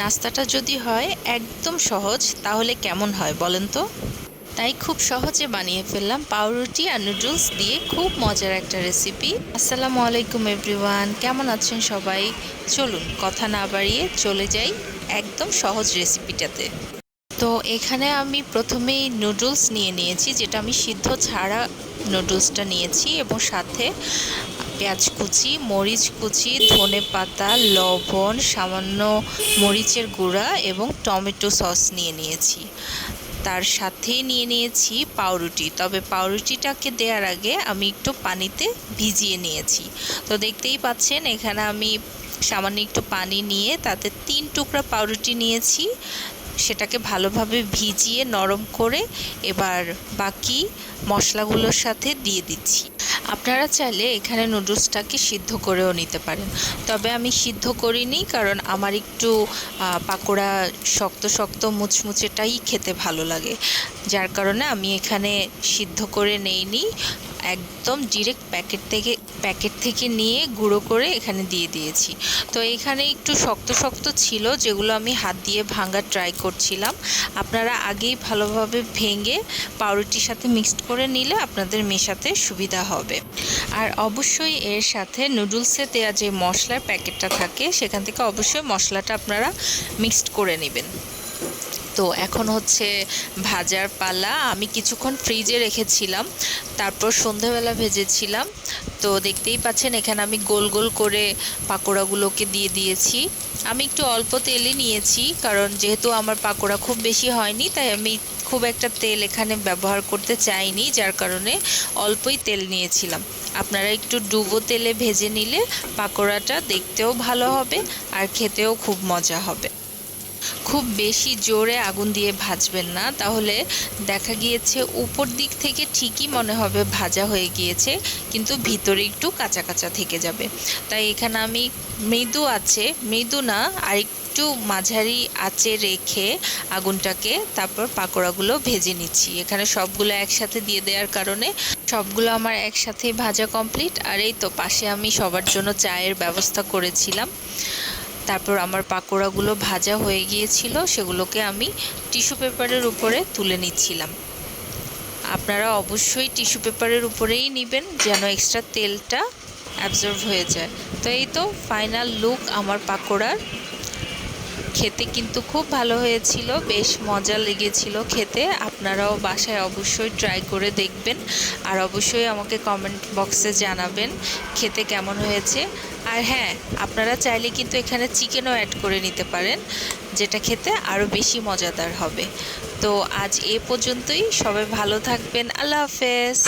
নাস্তাটা যদি হয় একদম সহজ, তাহলে কেমন হয় বলেন তো? তাই খুব সহজে বানিয়ে ফেললাম পাউরুটি আর নুডলস দিয়ে খুব মজার একটা রেসিপি আসসালামু আলাইকুম এভরিওয়ান কেমন আছেন সবাই? চলুন কথা না বাড়িয়ে চলে যাই একদম সহজ রেসিপিটাতে তো এখানে আমি প্রথমেই নুডলস নিয়ে নিয়েছি, যেটা আমি সিদ্ধ ছাড়া নুডলসটা নিয়েছি এবং সাথে পেঁয়াজ কুচি, মরিচ কুচি, ধনে পাতা, লবণ, সামান্য মরিচের গুঁড়া এবং টমেটো সস নিয়ে নিয়েছি। তার সাথেই নিয়ে নিয়েছি পাউরুটি। তবে পাউরুটিটাকে দেওয়ার আগে আমি একটু পানিতে ভিজিয়ে নিয়েছি। তো দেখতেই পাচ্ছেন, এখানে আমি সামান্য একটু পানি নিয়ে তাতে তিন টুকরা পাউরুটি নিয়েছি। সেটাকে ভালোভাবে ভিজিয়ে নরম করে এবার বাকি মশলাগুলোর সাথে দিয়ে দিচ্ছি। আপনারা চাইলে এখানে নুডলসটাকে সিদ্ধ করেও নিতে পারেন। তবে আমি সিদ্ধ করিনি কারণ আমার একটু পাকোড়া শক্ত শক্ত মুচমুচেটাই খেতে ভালো লাগে। যার কারণে আমি এখানে সিদ্ধ করে নেইনি। একদম ডিরেক্ট প্যাকেট থেকে প্যাকেট থেকে নিয়ে গুঁড়ো করে এখানে দিয়ে দিয়েছি। তো এখানে একটু শক্ত শক্ত ছিল, যেগুলো আমি হাত দিয়ে ভাঙার ট্রাই করছিলাম। আপনারা আগেই ভালোভাবে ভেঙে পাউরুটির সাথে মিক্সড করে নিলে আপনাদের মেশাতে সুবিধা হবে। আর অবশ্যই এর সাথে নুডলসে দেওয়া যে মশলার প্যাকেটটা থাকে, সেখান থেকে অবশ্যই মশলাটা আপনারা মিক্সড করে নেবেন। তো এখন হচ্ছে ভাজার পালা। আমি কিছুক্ষণ ফ্রিজে রেখেছিলাম, তারপর সন্ধেবেলা ভেজেছিলাম। তো দেখতেই পাচ্ছেন, এখানে আমি গোল গোল করে পাকোড়াগুলোকে দিয়ে দিয়েছি। আমি একটু অল্প তেলই নিয়েছি, কারণ যেহেতু আমার পাকোড়া খুব বেশি হয়নি, তাই আমি খুব একটা তেল এখানে ব্যবহার করতে চাইনি, যার কারণে অল্পই তেল নিয়েছিলাম। আপনারা একটু ডুবো তেলে ভেজে নিলে পাকোড়াটা দেখতেও ভালো হবে আর খেতেও খুব মজা হবে। খুব বেশি জোরে আগুন দিয়ে ভাজবেন না। তাহলে দেখা গিয়েছে উপর দিক থেকে ঠিকই মনে হবে ভাজা হয়ে গিয়েছে, কিন্তু ভিতরে একটু কাঁচা কাঁচা থেকে যাবে। তাই এখানে আমি মৃদু আছে, মৃদু না আর একটু মাঝারি আঁচে রেখে আগুনটাকে তারপর পাকোড়াগুলো ভেজে নিচ্ছি। এখানে সবগুলো একসাথে দিয়ে দেওয়ার কারণে সবগুলো আমার একসাথে ভাজা কমপ্লিট। আর এই তো পাশে আমি সবার জন্য চায়ের ব্যবস্থা করেছিলাম। তারপর আমার পাকোড়াগুলো ভাজা হয়ে গিয়েছিল, সেগুলোকে আমি টিস্যু পেপারের উপরে তুলে নিচ্ছিলাম। আপনারা অবশ্যই টিস্যু পেপারের উপরেই নেবেন যেন এক্সট্রা তেলটা অ্যাবজর্ব হয়ে যায়। তো এই তো ফাইনাল লুক আমার পাকোড়ার। খেতে কিন্তু খুব ভালো হয়েছিল, বেশ মজা লেগেছিল খেতে। আপনারাও বাসায় অবশ্যই ট্রাই করে দেখবেন আর অবশ্যই আমাকে কমেন্ট বক্সে জানাবেন খেতে কেমন হয়েছে। আর হ্যাঁ আপনারা চাইলে কিন্তু এখানে চিকেনও অ্যাড করে নিতে পারেন, যেটা খেতে আরও বেশি মজাদার হবে। তো আজ এ পর্যন্তই, সবাই ভালো থাকবেন, আল্লাহ হাফেজ।